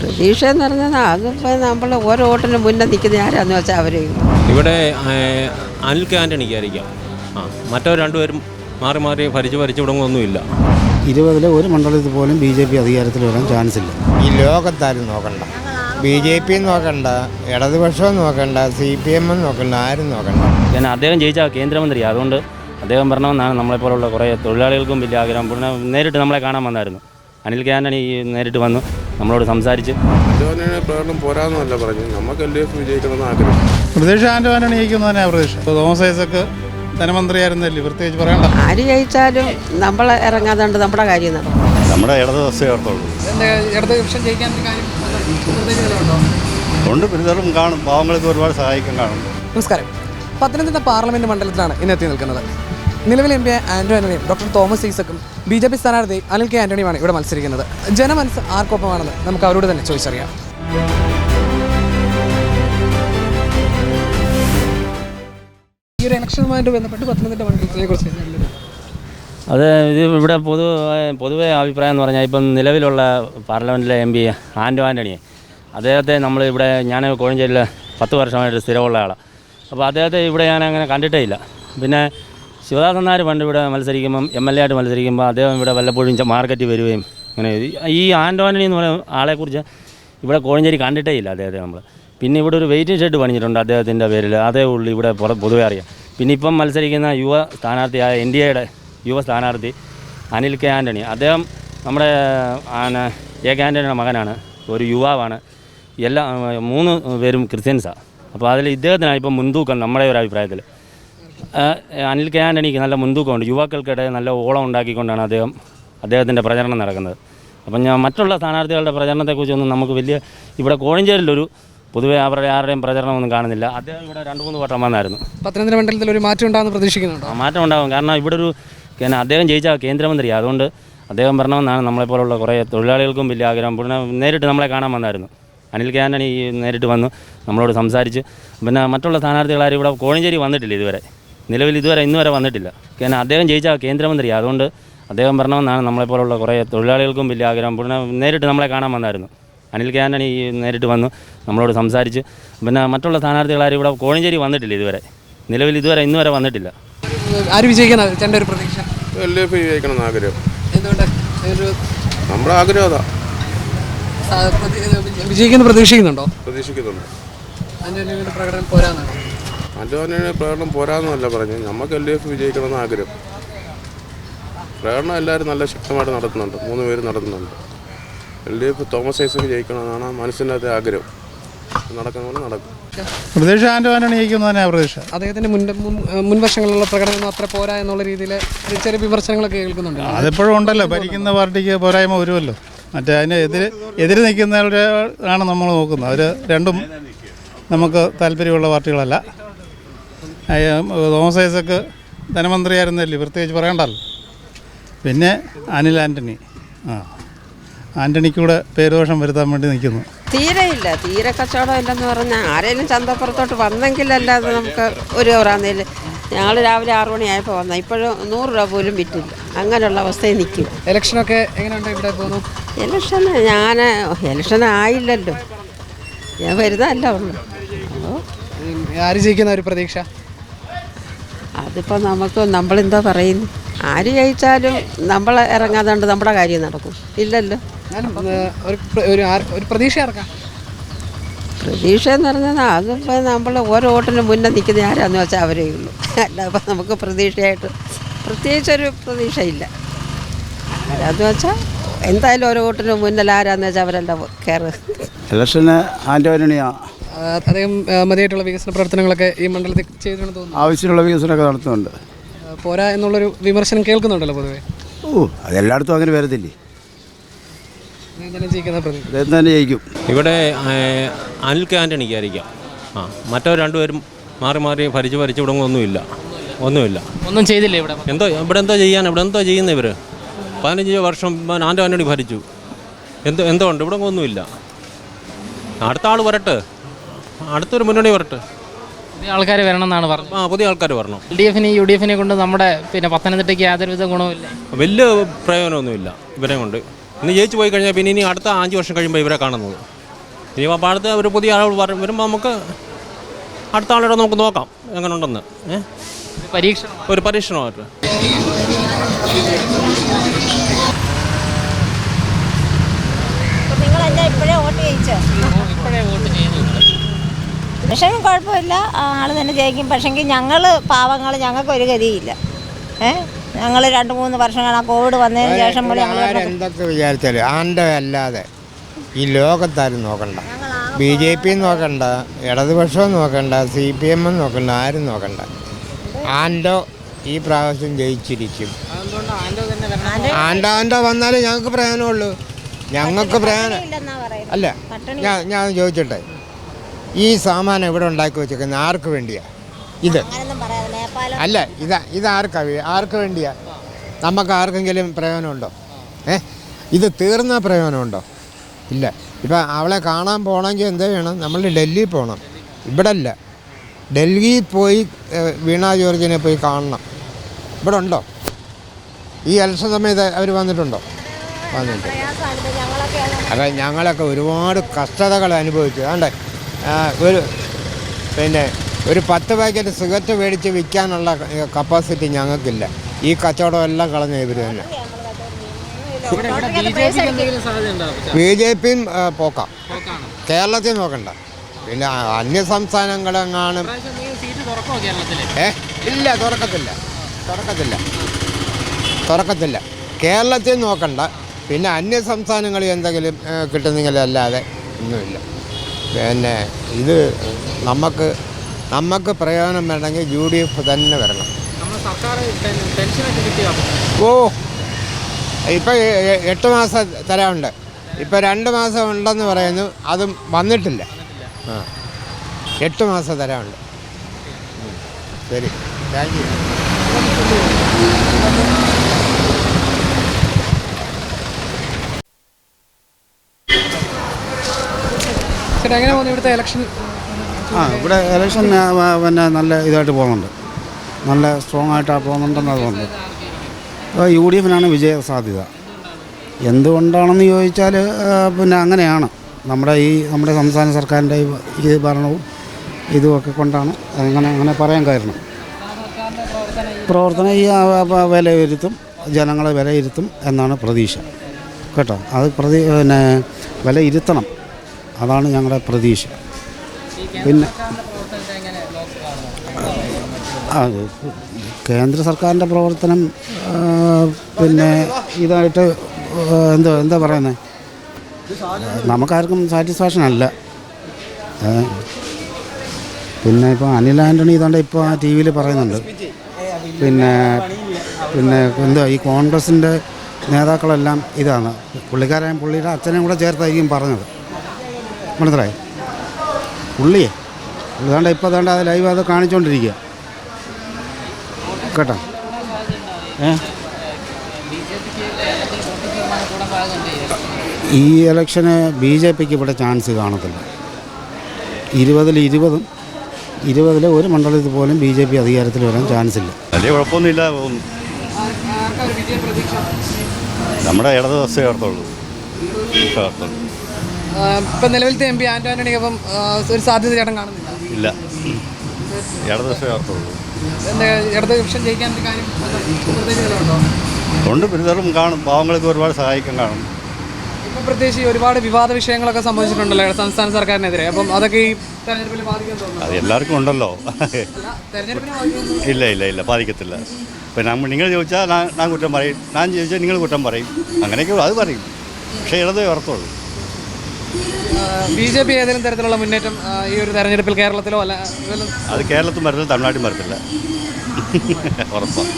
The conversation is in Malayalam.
പ്രതീക്ഷ എന്ന് പറഞ്ഞാൽ അതിപ്പോൾ നമ്മൾ ഓരോ ഓട്ടിനും മുന്നേ നിൽക്കുന്ന ആരാന്ന് വെച്ചാൽ അവർ ഇവിടെ അനിൽ കെ ആന്റണിക്കായിരിക്കാം ആ മറ്റോ രണ്ടുപേരും മാറി മാറി ഭരിച്ചു ഭരിച്ചു തുടങ്ങുമൊന്നുമില്ല ഇരുപതിലെ ഒരു മണ്ഡലത്തിൽ പോലും ബി ജെ പി അധികാരത്തിൽ വരാൻ ചാൻസ് ഇല്ല ഈ ലോകത്താരും നോക്കണ്ട. ബി ജെ പി നോക്കണ്ട ഇടതുപക്ഷവും നോക്കണ്ട സി പി എമ്മും നോക്കണ്ട ആരും നോക്കണ്ട. ഞാൻ അദ്ദേഹം ജയിച്ച കേന്ദ്രമന്ത്രി. അതുകൊണ്ട് അദ്ദേഹം നമ്മളെ നമ്മളെപ്പോലുള്ള കുറേ തൊഴിലാളികൾക്കും വലിയ ആഗ്രഹം. പിന്നെ നേരിട്ട് നമ്മളെ കാണാൻ വന്നായിരുന്നു. അനിൽ കെ ആന്റണി നേരിട്ട് വന്നു. നമ്മളോട് സംസാരിച്ച്. പോരാന്നല്ല പറഞ്ഞു നമുക്ക് എൽ ഡി എഫ് വിജയിക്കണമെന്ന് ആഗ്രഹം. പ്രതീക്ഷ ആൻഡ്വാനാണ് ജയിക്കുന്നതന്നെ പ്രതീക്ഷ. തോമസ് ഐസക്ക് ധനമന്ത്രിയായിരുന്നല്ലേ? പ്രത്യേകിച്ച് പറയണ്ട. ആര് ജയിച്ചാലും നമ്മൾ ഇറങ്ങാതുകൊണ്ട് നമ്മുടെ കാര്യം നടക്കും. നമ്മുടെ ഉണ്ട് കാര്യം നിർദ്ദേശങ്ങളുണ്ടോ കൊണ്ട് പിന്നിലും കാണും. പാവങ്ങൾക്ക് ഒരുപാട് സഹായിക്കാൻ കാണും. നമസ്കാരം. പത്തനംതിട്ട പാർലമെന്റ് മണ്ഡലത്തിലാണ് ഇന്ന് എത്തി നിൽക്കുന്നത്. നിലവിൽ എം പി ആന്റോ ആന്റണിയും ഡോക്ടർ തോമസ് ഈസക്കും ബി ജെ പി സ്ഥാനാർത്ഥി അനിൽ കെ ആന്റണിയുമാണ് ഇവിടെ മത്സരിക്കുന്നത്. ജനമനസ് ആർക്കൊപ്പമാണെന്ന് നമുക്ക് അവരോട് തന്നെ ചോദിച്ചറിയാം. പത്തനംതിട്ട അത് ഇത് ഇവിടെ പൊതു പൊതുവെ അഭിപ്രായം എന്ന് പറഞ്ഞാൽ ഇപ്പം നിലവിലുള്ള പാർലമെന്റിലെ എം പി ആൻഡോ ആന്റണി അദ്ദേഹത്തെ നമ്മൾ ഇവിടെ ഞാൻ കോഴഞ്ചേരിയിൽ പത്ത് വർഷമായിട്ട് സ്ഥിരമുള്ള ആളാണ് അപ്പോൾ അദ്ദേഹത്തെ ഇവിടെ ഞാൻ അങ്ങനെ കണ്ടിട്ടേ ഇല്ല. പിന്നെ ശിവദാസൻ പണ്ട് ഇവിടെ മത്സരിക്കുമ്പം എം എൽ എ ആയിട്ട് മത്സരിക്കുമ്പോൾ അദ്ദേഹം ഇവിടെ വല്ലപ്പോഴും മാർക്കറ്റ് മാർക്കറ്റിൽ വരികയും അങ്ങനെ ഈ- ആന്റോണി എന്ന് പറയുന്ന ആളെക്കുറിച്ച് ഇവിടെ കോഴഞ്ചേരി കണ്ടിട്ടേ ഇല്ല അദ്ദേഹത്തെ നമ്മൾ പിന്നെ ഇവിടെ ഒരു വെയിറ്റിംഗ് ഷെഡ് പണിഞ്ഞിട്ടുണ്ട് അദ്ദേഹത്തിന്റെ പേരിൽ അതേ ഉള്ളൂ ഇവിടെ പൊതുവെ അറിയാം. പിന്നെ ഇപ്പം മത്സരിക്കുന്ന യുവ സ്ഥാനാർത്ഥിയായ എൻ ഡി എയുടെ യുവ സ്ഥാനാർത്ഥി അനിൽ കെ ആന്റണി അദ്ദേഹം നമ്മുടെ എ കെ ആന്റണിയുടെ മകനാണ്. ഒരു യുവാവാണ്. എല്ലാ മൂന്ന് പേരും ക്രിസ്ത്യൻസാണ് അപ്പോൾ അതിൽ ഇദ്ദേഹത്തിനാണ് ഇപ്പം മുൻതൂക്കം നമ്മുടെ ഒരു അഭിപ്രായത്തിൽ അനിൽ കെ ആന്റണിക്ക് നല്ല മുൻതൂക്കമുണ്ട്. യുവാക്കൾക്കിടെ നല്ല ഓളം ഉണ്ടാക്കിക്കൊണ്ടാണ് അദ്ദേഹം അദ്ദേഹത്തിന്റെ പ്രചരണം നടക്കുന്നത്. അപ്പം ഞാൻ മറ്റുള്ള സ്ഥാനാർത്ഥികളുടെ പ്രചരണത്തെക്കുറിച്ചൊന്നും നമുക്ക് വലിയ ഇവിടെ കോഴഞ്ചേരിലൊരു പൊതുവെ അവരുടെ ആരുടെയും പ്രചരണമൊന്നും കാണുന്നില്ല. അദ്ദേഹം ഇവിടെ രണ്ട് മൂന്ന് വട്ടം വന്നായിരുന്നു. പത്തനംതിട്ട മണ്ഡലത്തിൽ ഒരു മാറ്റം ഉണ്ടാകുമെന്ന് പ്രതീക്ഷിക്കുന്നുണ്ടോ? മാറ്റം ഉണ്ടാകും കാരണം ഇവിടെ ഒരു പിന്നെ അദ്ദേഹം ജയിച്ച കേന്ദ്രമന്ത്രി. അതുകൊണ്ട് അദ്ദേഹം വരണമെന്നാണ് നമ്മളെപ്പോലുള്ള കുറേ തൊഴിലാളികൾക്കും വലിയ ആഗ്രഹം. പിന്നെ നേരിട്ട് നമ്മളെ കാണാൻ വന്നായിരുന്നു. അനിൽ കെ ആന്റണി നേരിട്ട് വന്ന് നമ്മളോട് സംസാരിച്ച്. പിന്നെ മറ്റുള്ള സ്ഥാനാർത്ഥികളാരും ഇവിടെ കോഴഞ്ചേരി വന്നിട്ടില്ല ഇതുവരെ. നിലവിൽ ഇതുവരെ ഇന്ന് വരെ വന്നിട്ടില്ല. കാരണം അദ്ദേഹം ജയിച്ച കേന്ദ്രമന്ത്രി. അതുകൊണ്ട് അദ്ദേഹം വരണമെന്നാണ് നമ്മളെപ്പോലുള്ള കുറേ തൊഴിലാളികൾക്കും വലിയ ആഗ്രഹം. പിന്നെ നേരിട്ട് നമ്മളെ കാണാൻ വന്നായിരുന്നു. അനിൽ കെ ആന്റണി നേരിട്ട് വന്നു നമ്മളോട് സംസാരിച്ച്. പിന്നെ മറ്റുള്ള സ്ഥാനാർത്ഥികളാരും ഇവിടെ കോഴഞ്ചേരി വന്നിട്ടില്ല ഇതുവരെ. നിലവിൽ ഇതുവരെ ഇന്ന് വരെ വന്നിട്ടില്ല. ആര് ഒരു പ്രതീക്ഷ? എൽ ഡി എഫ് വിജയിക്കണമെന്ന് ആഗ്രഹം. എന്തുകൊണ്ട്? ഒരു നമ്മുടെ ആഗ്രഹം അതാ. സാ- പ്രതീക്ഷിക്കുന്നുണ്ടോ? പ്രതീക്ഷിക്കുന്നുണ്ട്. അതിന്റെ പ്രകടനം പോരാന്നാണ്? അന്റോണിയുടെ പ്രകടനം പോരാന്നല്ല പറഞ്ഞു. നമുക്ക് എൽ ഡി എഫ് വിജയിക്കണമെന്ന് ആഗ്രഹം. പ്രകടനം എല്ലാവരും നല്ല ശക്തമായിട്ട് നടത്തുന്നുണ്ട്. മൂന്ന് പേര് നടത്തുന്നുണ്ട്. L D F Thomas Isaac ജയിക്കണമെന്നാണ് മനസ്സിന്റെ ആഗ്രഹം. നടക്കുന്ന പോലെ നടക്കും. പ്രതീക്ഷ ആൻഡ്വാനാണ് ജയിക്കുന്നതന്നെ പ്രതീക്ഷ. അദ്ദേഹത്തിന്റെ മുൻ മുൻ- മുൻ പ്രകടനം അത്ര പോരാ എന്നുള്ള രീതിയിൽ ചെറിയ വിമർശനങ്ങളൊക്കെ കേൾക്കുന്നുണ്ട്. അതെപ്പോഴും ഉണ്ടല്ലോ. ഭരിക്കുന്ന പാർട്ടിക്ക് പോരായ്മ വരുമല്ലോ. മറ്റേ അതിന് എതിര് എതിര് നിൽക്കുന്നവരുടെ ആണ് നമ്മൾ നോക്കുന്നത്. അവർ രണ്ടും നമുക്ക് താല്പര്യമുള്ള പാർട്ടികളല്ല. തോമസ് ഐസക്ക് ധനമന്ത്രിയായിരുന്നല്ലേ? പ്രത്യേകിച്ച് പറയണ്ടല്ലോ. പിന്നെ അനിൽ ആന്റണി ആ. ആന്റണിക്കൂടെ പേരുദോഷം വരുത്താൻ വേണ്ടി നിൽക്കുന്നു. തീരെ ഇല്ല. തീരെ കച്ചവടം ഇല്ലെന്ന് പറഞ്ഞാൽ ആരെങ്കിലും ചന്തപ്പുറത്തോട്ട് വന്നെങ്കിലല്ലാതെ നമുക്ക് ഒരു ഓറാന്നേൽ ഞങ്ങൾ രാവിലെ ആറു മണിയായപ്പോൾ വന്ന ഇപ്പോഴും നൂറ് രൂപ പോലും വിറ്റില്ല. അങ്ങനെയുള്ള അവസ്ഥയിൽ നിൽക്കും. ഇലക്ഷനൊക്കെ എങ്ങനെയുണ്ട് ഇവിടെ പോകുന്നു? ഇലക്ഷന് ഞാൻ ഇലക്ഷൻ ആയില്ലല്ലോ. ഞാൻ വരുന്നതല്ല ഉള്ളു. ആര് ജയിക്കുന്ന ഒരു പ്രതീക്ഷ? അതിപ്പോൾ നമുക്ക് നമ്മളെന്തോ പറയുന്നു? ആര് ജയിച്ചാലും നമ്മൾ ഇറങ്ങാതുകൊണ്ട് നമ്മുടെ കാര്യം നടക്കും. ഇല്ലല്ലോ. ഞാൻ ഒരു ഒരു ഒരു പ്രതീക്ഷ ഇറക്കാം. പ്രതീക്ഷ എന്ന് പറഞ്ഞാൽ അതിപ്പോൾ നമ്മൾ ഓരോ ഓട്ടിനും മുന്നേ നിൽക്കുന്ന ആരാന്ന് വെച്ചാൽ അവരേ ഉള്ളൂ. അല്ല അപ്പം നമുക്ക് പ്രതീക്ഷയായിട്ട് പ്രത്യേകിച്ചൊരു പ്രതീക്ഷയില്ല ആരാന്ന് വെച്ചാൽ എന്തായാലും ഓരോ ഓട്ടിനും മുന്നിൽ ആരാന്ന് വെച്ചാൽ അവരെല്ലാം കയറ്. ഇലക്ഷന് ആന്റോണിയാണ് ആ, അദ്ദേഹം മതിയായിട്ടുള്ള വികസന പ്രവർത്തനങ്ങളൊക്കെ ഈ മണ്ഡലത്തിൽ ചെയ്തിട്ടുണ്ടെന്ന് തോന്നുന്നു. ആവശ്യമുള്ള വികസനമൊക്കെ നടത്തുന്നുണ്ട്. പോരാ എന്നുള്ളൊരു വിമർശനം കേൾക്കുന്നുണ്ടല്ലോ പൊതുവെ. ഓ അതെല്ലായിടത്തും അങ്ങനെ വരത്തില്ലേ? അദ്ദേഹം തന്നെ അദ്ദേഹം തന്നെ ജയിക്കും. ഇവിടെ ഏഹ്, അനിൽ കെ ആന്റണിക്കായിരിക്കാം ആ മറ്റോ രണ്ടുപേരും മാറി മാറി ഭരിച്ച് ഭരിച്ചു തുടങ്ങുമൊന്നുമില്ല ഒന്നുമില്ല. ഒന്നും ചെയ്തില്ല ഇവിടെ? എന്തോ ഇവിടെ എന്തോ ചെയ്യാൻ ഇവിടെ എന്തോ ചെയ്യുന്നത് ഇവർ പതിനഞ്ച് വർഷം ആന്റോ ആന്റണി ഭരിച്ചു. എന്തോ എന്തോ ഉണ്ട് ഇവിടെ ഒന്നുമില്ല. അടുത്ത ആൾ വരട്ടെ. അടുത്തൊരു മുന്നണി വരട്ടെ. പുതിയ ആൾക്കാർ വരണം എന്നാണ് പറഞ്ഞത്. ആ പുതിയ ആൾക്കാർ വരണം. എൽ ഡി എഫിന് യു ഡി എഫിനെ കൊണ്ട് നമ്മുടെ പിന്നെ പത്തനംതിട്ടയ്ക്ക് യാതൊരുവിധ ഗുണവുമില്ല. വലിയ പ്രയോജനമൊന്നുമില്ല ഇവരെ കൊണ്ട്. ഇന്ന് ജയിച്ചു പോയി കഴിഞ്ഞാൽ പിന്നെ ഇനി അടുത്ത അഞ്ച് വർഷം കഴിയുമ്പോൾ ഇവരെ കാണുന്നത്. ഇനി അപ്പോൾ അടുത്ത ഒരു പുതിയ ആൾ വരും വരുമ്പോൾ നമുക്ക് അടുത്ത ആളുടെ നമുക്ക് നോക്കാം എങ്ങനെ ഉണ്ടെന്ന് ഏഹ് പരീക്ഷണം. ഒരു പരീക്ഷണമായിട്ട്. നിങ്ങളെന്നെ ഇപ്പോഴേ വോട്ട് ചെയ്യിച്ചോ ഇപ്പോഴേ വോട്ട് ചെയ്യുന്നു പക്ഷേ കുഴപ്പമില്ല. ആൾ തന്നെ ജയിക്കും. പക്ഷെങ്കിൽ ഞങ്ങൾ പാവങ്ങൾ ഞങ്ങൾക്ക് ഒരു ഗതിയില്ല. ഏ? ഞങ്ങൾ രണ്ട് മൂന്ന് വർഷങ്ങൾ ആ കോവിഡ് വന്നതിന് ശേഷം പോലെ ഞങ്ങൾ എന്തൊക്കെ വിചാരിച്ചാലും ആന്റെ അല്ലാതെ ഈ ലോകത്താരും നോക്കണ്ട. ബി ജെ പി നോക്കണ്ട ഇടതുപക്ഷവും നോക്കണ്ട സി പി എമ്മും നോക്കണ്ട ആരും നോക്കണ്ട. ആൻഡോ ഈ പ്രാവശ്യം ജയിച്ചിരിക്കും. ആൻഡോ ആൻഡോ വന്നാലേ ഞങ്ങൾക്ക് പ്രയോജനമുള്ളൂ. ഞങ്ങൾക്ക് പ്രയോജനം അല്ല ഞാൻ ഞാൻ ചോദിച്ചോട്ടെ. ഈ സാമാനം ഇവിടെ ഉണ്ടാക്കി വെച്ചേക്കുന്നത് ആർക്ക് വേണ്ടിയാ? ഇത്. അല്ല ഇത് ഇതാർക്കാ ആർക്ക് വേണ്ടിയാ? നമുക്ക് ആർക്കെങ്കിലും പ്രയോജനമുണ്ടോ? ഏ? ഇത് തീർന്ന പ്രയോജനമുണ്ടോ? ഇല്ല. ഇപ്പം അവളെ കാണാൻ പോകണമെങ്കിൽ എന്ത് വേണം നമ്മൾ ഡൽഹിയിൽ പോകണം. ഇവിടെ അല്ല ഡൽഹിയിൽ പോയി വീണ ജോർജിനെ പോയി കാണണം. ഇവിടെ ഉണ്ടോ? ഈ ഇലക്ഷൻ സമയത്ത് അവർ വന്നിട്ടുണ്ടോ? വന്നിട്ടുണ്ട്. അതെ ഞങ്ങളൊക്കെ ഒരുപാട് കഷ്ടതകൾ അനുഭവിച്ചു. ആണ്ടേ ഒരു പിന്നെ ഒരു പത്ത് പാക്കറ്റ് സിഗരറ്റ് മേടിച്ച് വിൽക്കാനുള്ള കപ്പാസിറ്റി ഞങ്ങൾക്കില്ല. ഈ കച്ചവടം എല്ലാം കളഞ്ഞ ഇവർ തന്നെ. ബി ജെ പിയും പോക്കാം. കേരളത്തിൽ നോക്കണ്ട. പിന്നെ അന്യ സംസ്ഥാനങ്ങളെങ്ങാനും സീറ്റ് തുറക്കോ കേരളത്തിൽ? ഏ? ഇല്ല തുറക്കത്തില്ല. തുറക്കത്തില്ല. തുറക്കത്തില്ല. കേരളത്തിൽ നോക്കണ്ട. പിന്നെ അന്യ സംസ്ഥാനങ്ങളിൽ എന്തെങ്കിലും കിട്ടുന്നെങ്കിലല്ലാതെ ഒന്നുമില്ല. പിന്നെ ഇത് നമുക്ക് നമുക്ക് പ്രയോജനം വേണമെങ്കിൽ യു ഡി എഫ് തന്നെ വരണം. ഓ ഇപ്പം എട്ട് മാസം തരാനുണ്ട്. ഇപ്പം രണ്ട് മാസം ഉണ്ടെന്ന് പറയുന്നു അതും വന്നിട്ടില്ല. ആ എട്ട് മാസം തരാനുണ്ട്. ശരി. Thank you. ചേട്ടാ എങ്ങനെ പോകുന്നു ഇവിടുത്തെ ഇലക്ഷൻ ആ ഇവിടെ ഇലക്ഷൻ പിന്നെ നല്ല ഇതായിട്ട് പോകുന്നുണ്ട്. നല്ല സ്ട്രോങ് ആയിട്ടാണ് പോകുന്നുണ്ടെന്നാണ് തോന്നുന്നത് അപ്പോൾ യു ഡി എഫിനാണ് വിജയ സാധ്യത. എന്തുകൊണ്ടാണെന്ന് ചോദിച്ചാൽ പിന്നെ അങ്ങനെയാണ്. നമ്മുടെ ഈ നമ്മുടെ സംസ്ഥാന സർക്കാരിന്റെ ഈ ഭരണവും ഇതുമൊക്കെ കൊണ്ടാണ് അങ്ങനെ അങ്ങനെ പറയാൻ കാരണം. പ്രവർത്തനം ഈ വിലയിരുത്തും ജനങ്ങളെ വിലയിരുത്തും എന്നാണ് പ്രതീക്ഷ. കേട്ടോ? അത് പ്രതി പിന്നെ വിലയിരുത്തണം. അതാണ് ഞങ്ങളുടെ പ്രതീക്ഷ. പിന്നെ അത് കേന്ദ്ര സർക്കാരിന്റെ പ്രവർത്തനം പിന്നെ ഇതായിട്ട് എന്തോ എന്താ പറയുന്നത് നമുക്കാർക്കും സാറ്റിസ്ഫാക്ഷൻ അല്ല. പിന്നെ ഇപ്പോൾ അനിൽ ആന്റണി ഇതാണ്ട് ഇപ്പോൾ ആ ടി വിയിൽ പറയുന്നുണ്ട്. പിന്നെ പിന്നെ എന്താ ഈ കോൺഗ്രസിന്റെ നേതാക്കളെല്ലാം ഇതാണ്. പുള്ളിക്കാരൻ പുള്ളിയുടെ അച്ഛനെയും കൂടെ ചേർത്തായിരിക്കും പറഞ്ഞത്. മനസ്സിലായി? പുള്ളിയെ പുള്ളിതാണ്ട് ഇപ്പോൾ അതാണ്ട് അത് ലൈവ് അത് കാണിച്ചുകൊണ്ടിരിക്കുക കേട്ടോ? ഏ? ഈ ഇലക്ഷന് ബി ജെ പിക്ക് ഇവിടെ ചാൻസ് കാണത്തില്ല. ഇരുപതിൽ ഇരുപതും ഇരുപതിലെ ഒരു മണ്ഡലത്തിൽ പോലും ബി ജെ പി അധികാരത്തിൽ വരാൻ ചാൻസ് ഇല്ല. വലിയ കുഴപ്പമൊന്നുമില്ല. നമ്മുടെ ഇടത് ദിവസമേ ഓർത്തുള്ളൂ ഓർത്തുള്ളൂ ഇപ്പം നിലവിലത്തെ എം പി ആന്റോ ഇപ്പം ഒരു സാധ്യത ചേട്ടൻ കാണുന്നില്ല. ഇല്ല. ഇടത് ബസ്സേ ഓർത്തുള്ളൂ എന്താ ഇടത് വിഷം ജയിക്കാൻ കാര്യം പ്രത്യേകിച്ച് വല്ലതും ഉണ്ടോ? പിന്നിതറും കാണും. പാവങ്ങൾക്ക് ഒരുപാട് സഹായിക്കാൻ കാണും. ഇപ്പം പ്രത്യേകിച്ച് ഒരുപാട് വിവാദ വിഷയങ്ങളൊക്കെ സംഭവിച്ചിട്ടുണ്ടല്ലോ സംസ്ഥാന സർക്കാരിനെതിരെ. അപ്പം അതൊക്കെ ഈ തെരഞ്ഞെടുപ്പിൽ ബാധിക്കാൻ തോന്നുന്നു. അത് എല്ലാവർക്കും ഉണ്ടല്ലോ. ഇല്ല ഇല്ല ഇല്ല ബാധിക്കത്തില്ല. ഇപ്പം നമ്മൾ നിങ്ങൾ ചോദിച്ചാൽ ഞാൻ കുറ്റം പറയും. ഞാൻ ചോദിച്ചാൽ നിങ്ങൾ കുറ്റം പറയും. അങ്ങനെയൊക്കെ അത് പറയും. പക്ഷേ ഇടതേ ഓർത്തുള്ളൂ ബി ജെ പി ഏതെങ്കിലും തരത്തിലുള്ള മുന്നേറ്റം ഈ ഒരു തെരഞ്ഞെടുപ്പിൽ കേരളത്തിലോ അല്ല അത് കേരളത്തിൽ വരത്തില്ല തമിഴ്നാട്ടിൽ വരത്തില്ല ഉറപ്പാണ്